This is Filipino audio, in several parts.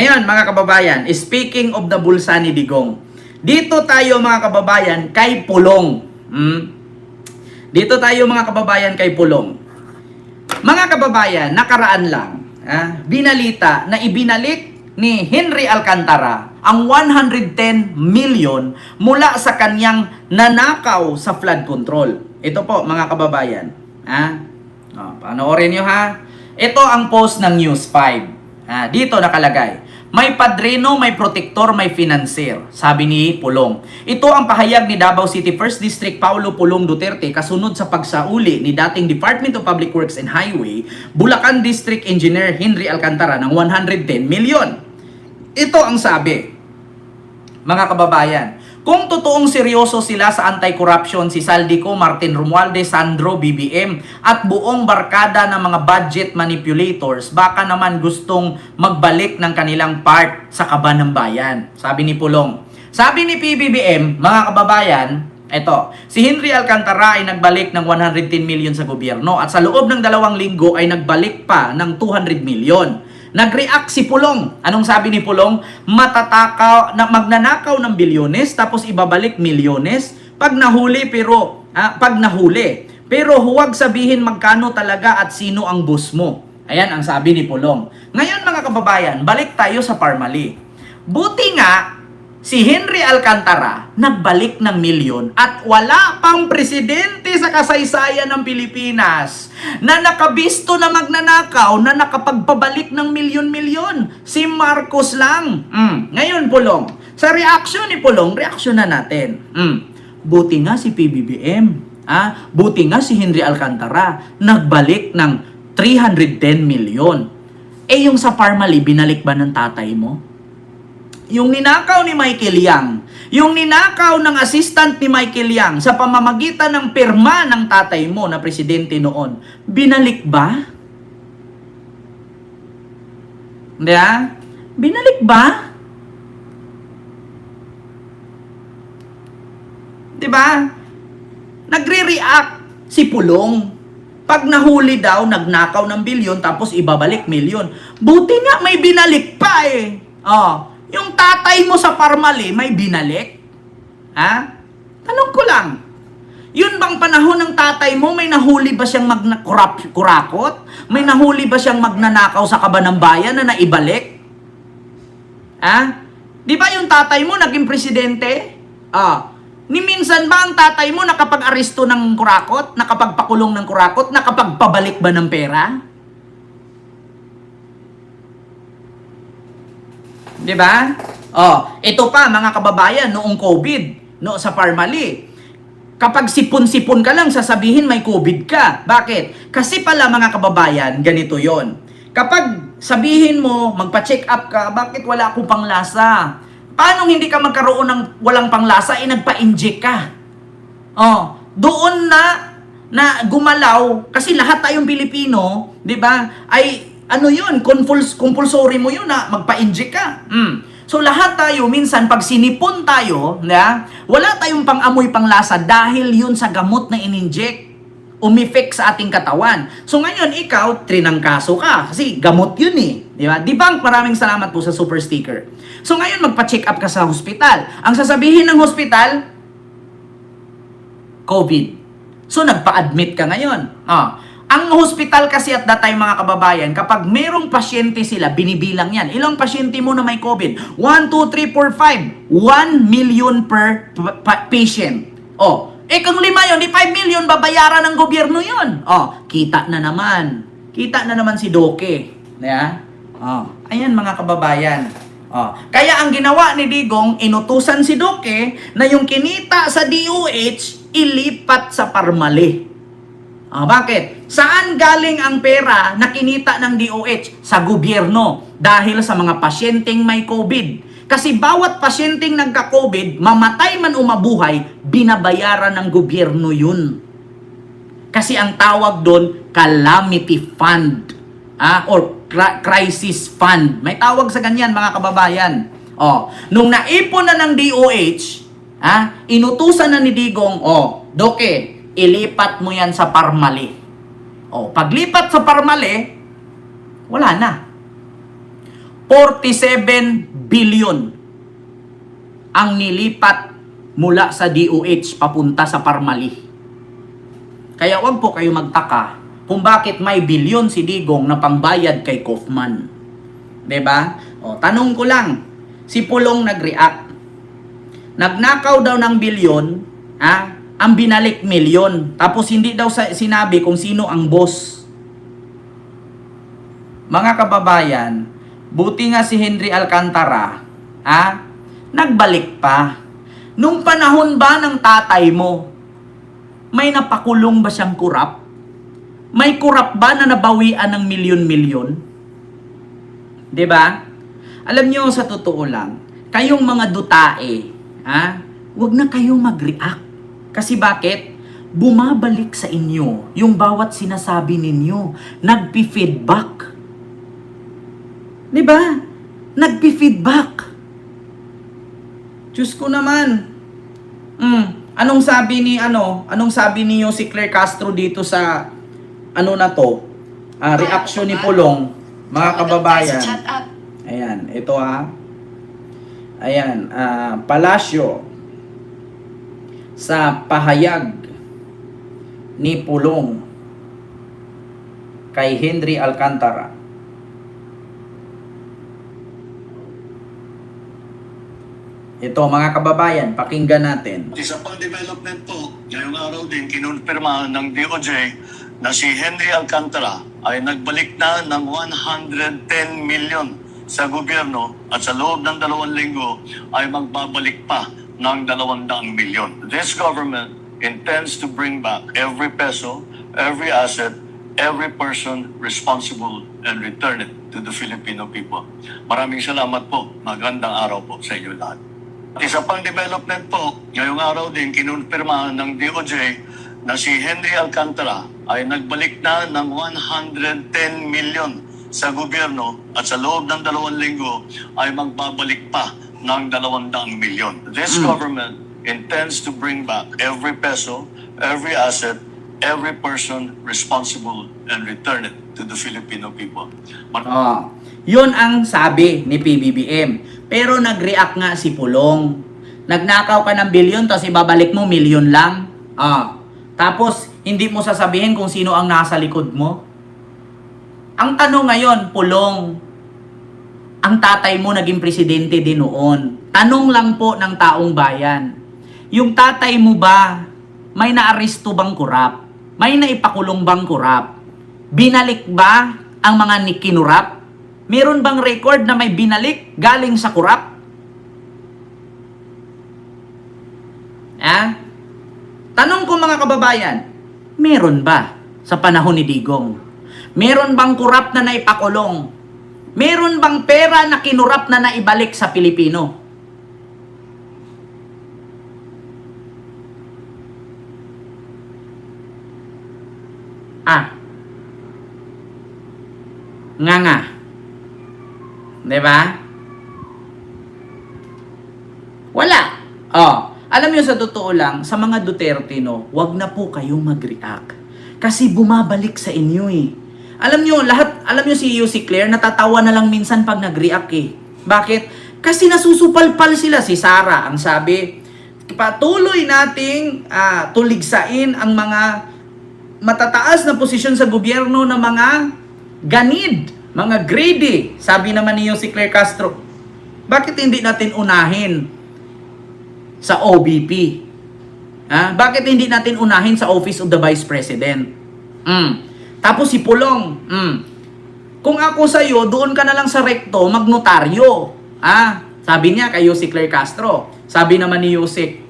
Ayan mga kababayan, speaking of the bulsa ni Digong. Dito tayo mga kababayan kay Pulong. Hmm? Dito tayo mga kababayan kay Pulong. Mga kababayan, nakaraan lang, ah, binalita na ibinalik ni Henry Alcantara ang 110 million mula sa kanyang nanakaw sa flood control. Ito po mga kababayan. Ah, oh, panoorin nyo ha. Ito ang post ng News 5. Ah, dito nakalagay. May padrino, may protektor, may financier, sabi ni Pulong. Ito ang pahayag ni Davao City 1st District Paulo Pulong Duterte kasunod sa pagsauli ni dating Department of Public Works and Highway, Bulacan District Engineer Henry Alcantara ng 110 million. Ito ang sabi, mga kababayan, kung totoong seryoso sila sa anti-corruption si Saldico, Martin Romualdez, Sandro, BBM at buong barkada ng mga budget manipulators, baka naman gustong magbalik ng kanilang part sa kaba ng bayan. Sabi ni Pulong. Sabi ni PBBM, mga kababayan, eto, si Henry Alcantara ay nagbalik ng 110 million sa gobyerno at sa loob ng dalawang linggo ay nagbalik pa ng 200 million. Nag-react si Pulong. Anong sabi ni Pulong? Matatakaw, na magnanakaw ng bilyones tapos ibabalik milyones pag nahuli pero ah, pag nahuli. Pero huwag sabihin magkano talaga at sino ang boss mo. Ayan ang sabi ni Pulong. Ngayon mga kababayan, balik tayo sa Parmali. Buti nga si Henry Alcantara nagbalik ng milyon at wala pang presidente sa kasaysayan ng Pilipinas na nakabisto na magnanakaw na nakapagpabalik ng milyon-milyon. Si Marcos lang. Mm. Ngayon, Pulong, sa reaksyon ni Pulong, reaksyon na natin. Mm. Buti nga si PBBM. Ah, buti nga si Henry Alcantara nagbalik ng 310 milyon. Eh yung sa Parmali, binalik ba ng tatay mo? Yung ninakaw ni Michael Yang, yung ninakaw ng assistant ni Michael Yang sa pamamagitan ng pirma ng tatay mo na presidente noon, binalik ba? Hindi ah? Binalik ba? Di ba? Nagre-react si Pulong. Pag nahuli daw, nagnakaw ng bilyon tapos ibabalik milyon. Buti nga may binalik pa eh. Oh, yung tatay mo sa Parmali, may binalik? Ha? Tanong ko lang. Yun bang panahon ng tatay mo, may nahuli ba siyang magna kurap, kurakot? May nahuli ba siyang magnanakaw sa kaba ng bayan na naibalik? Ha? Di ba yung tatay mo naging presidente? Ah, ni minsan ba ang tatay mo nakapag-aresto ng kurakot? Nakapagpakulong ng kurakot? Nakapagpabalik ba ng pera? Di ba? Oh, ito pa mga kababayan noong COVID, no sa Parmali. Kapag sipon-sipon ka lang, sasabihin may COVID ka. Bakit? Kasi pala mga kababayan, ganito yon. Kapag sabihin mo, magpa-check up ka, bakit wala akong panglasa? Paano hindi ka magkaroon ng walang panglasa, eh nagpa-inject ka? Oh, doon na na gumalaw kasi lahat tayong Pilipino, 'di ba? Ay ano 'yun, Conpuls- compulsory mo 'yun na magpa-inject ka. Mm. So lahat tayo minsan pag sinipon tayo, na, wala tayong pang-amoy panglasa dahil 'yun sa gamot na ininject umifek sa ating katawan. So ngayon ikaw trinangkaso ka kasi gamot 'yun eh, di ba? Di ba? Maraming salamat po sa super sticker. So ngayon magpa-check up ka sa hospital. Ang sasabihin ng hospital, COVID. So, nagpa-admit ka ngayon. Ah, ang hospital kasi at that mga kababayan, kapag merong pasyente sila, binibilang yan. Ilang pasyente mo na may COVID? 1, 2, 3, 4, 5. 1 million per pa- pa- patient. Oh, eh kung lima yun, di 5 million, babayaran ng gobyerno yun. Oh, kita na naman. Kita na naman si Doke. Yeah? Oh, ayan mga kababayan. Oh, kaya ang ginawa ni Digong, inutusan si Doke na yung kinita sa DOH, ilipat sa Parmali. Ah, bakit? Saan galing ang pera na kinita ng DOH? Sa gobyerno. Dahil sa mga pasyenteng may COVID. Kasi bawat pasyenteng nagka-COVID, mamatay man o mabuhay, binabayaran ng gobyerno yun. Kasi ang tawag doon, calamity fund. Ah, or cri- crisis fund. May tawag sa ganyan, mga kababayan. Oh, nung naipon na ng DOH, ah, inutusan na ni Digong, oh, Doke, ilipat mo yan sa Parmali. Oh, paglipat sa Parmali, wala na. 47 billion ang nilipat mula sa DOH papunta sa Parmali. Kaya wag po kayo magtaka kung bakit may bilyon si Digong na pangbayad kay Kaufman. 'Di ba? O, tanong ko lang, si Pulong nag-react. Nagnakaw daw ng bilyon, ha? Ang binalik milyon. Tapos hindi daw sinabi kung sino ang boss. Mga kababayan, buti nga si Henry Alcantara, ha? Nagbalik pa. Nung panahon ba ng tatay mo, may napakulong ba siyang kurap? May kurap ba na nabawian ng milyon-milyon? 'Di ba? Alam niyo sa totoo lang, kayong mga dutae, ha? Huwag na kayong mag-react. Kasi bakit? Bumabalik sa inyo yung bawat sinasabi ninyo. Nagpi-feedback. 'Di ba? Nagpi-feedback. Diyos ko naman. Mm, anong sabi ni ano? Anong sabi ni si Claire Castro dito sa ano na to? Ah, reaction ni Pulong, mga kababayan. Ayan, ito ha. Ayan, ah, palasyo sa pahayag ni Pulong kay Henry Alcantara. Ito mga kababayan, pakinggan natin. Isa pang development po, ngayong araw din kinonfirma ng DOJ na si Henry Alcantara ay nagbalik na ng 110 million sa gobyerno at sa loob ng dalawang linggo ay magbabalik pa ng 200 milyon. This government intends to bring back every peso, every asset, every person responsible and return it to the Filipino people. Maraming salamat po. Magandang araw po sa inyo lahat. Isa pang development po, ngayong araw din kinonfirma ng DOJ na si Henry Alcantara ay nagbalik na ng 110 million sa gobyerno at sa loob ng dalawang linggo ay magbabalik pa ng 200 milyon. This Mm. government intends to bring back every peso, every asset, every person responsible and return it to the Filipino people. Mar- Oh, yun ang sabi ni PBBM. Pero nag-react nga si Pulong. Nagnakaw ka ng bilyon, tapos ibabalik mo milyon lang. Ah. Tapos, hindi mo sasabihin kung sino ang nasa likod mo. Ang tanong ngayon, Pulong, ang tatay mo naging presidente din noon. Tanong lang po ng taong bayan. Yung tatay mo ba, may naaresto bang kurap? May naipakulong bang kurap? Binalik ba ang mga nikinurap? Meron bang record na may binalik galing sa kurap? Ah? Tanong ko mga kababayan, meron ba sa panahon ni Digong? Meron bang kurap na naipakulong? Meron bang pera na kinurap na naibalik sa Pilipino? Ah. Nga nga. 'Di ba? Wala. Oh, alam niyo sa totoo lang, sa mga Duterte no, wag na po kayong mag-react. Kasi bumabalik sa inyo eh. Alam niyo, lahat, alam niyo si si Claire, natatawa na lang minsan pag nag-react eh. Bakit? Kasi nasusupalpal sila. Si Sara, ang sabi, patuloy nating ah, tuligsain ang mga matataas na posisyon sa gobyerno ng mga ganid, mga greedy. Sabi naman niyo si Claire Castro, bakit hindi natin unahin sa OBP? Ha? Bakit hindi natin unahin sa Office of the Vice President? Mm. Tapos si Pulong, mm. kung ako sa iyo, doon ka na lang sa rekto, magnotaryo. Ah, sabi niya kay si Claire Castro. Sabi naman ni Yusik,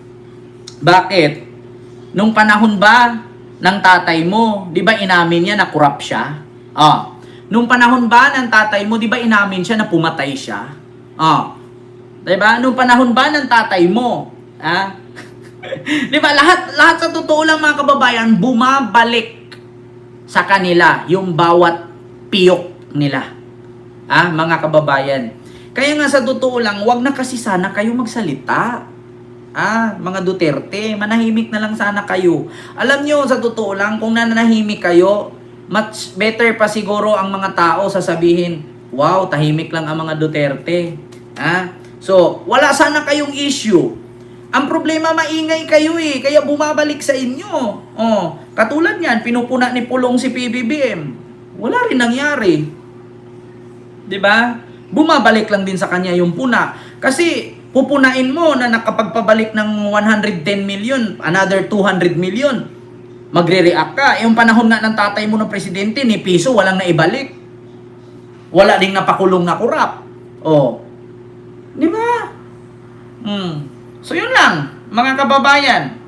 bakit? Nung panahon ba ng tatay mo, di ba inamin niya na corrupt siya? Ah. Nung panahon ba ng tatay mo, di ba inamin siya na pumatay siya? Ah. Di ba? Nung panahon ba ng tatay mo, ah? di ba? Lahat, lahat sa totoo lang mga kababayan, bumabalik sa kanila yung bawat piyok nila. Ah, mga kababayan. Kaya nga sa totoo lang, wag na kasi sana kayo magsalita. Ah, mga Duterte, manahimik na lang sana kayo. Alam nyo, sa totoo lang, kung nananahimik kayo, much better pa siguro ang mga tao sasabihin, Wow, tahimik lang ang mga Duterte. Ha? So, wala sana kayong issue. Ang problema, maingay kayo eh. Kaya bumabalik sa inyo. Oh, katulad niyan, pinupuna ni Pulong si PBBM. Wala rin nangyari. 'Di ba? Bumabalik lang din sa kanya yung puna. Kasi pupunain mo na nakapagpabalik ng 110 million, another 200 million. Magre-react ka. Eh, Yung panahon nga ng tatay mo ng presidente, ni piso walang naibalik. Wala ding napakulong na kurap. Oh. 'Di ba? Hmm. So yun lang, mga kababayan.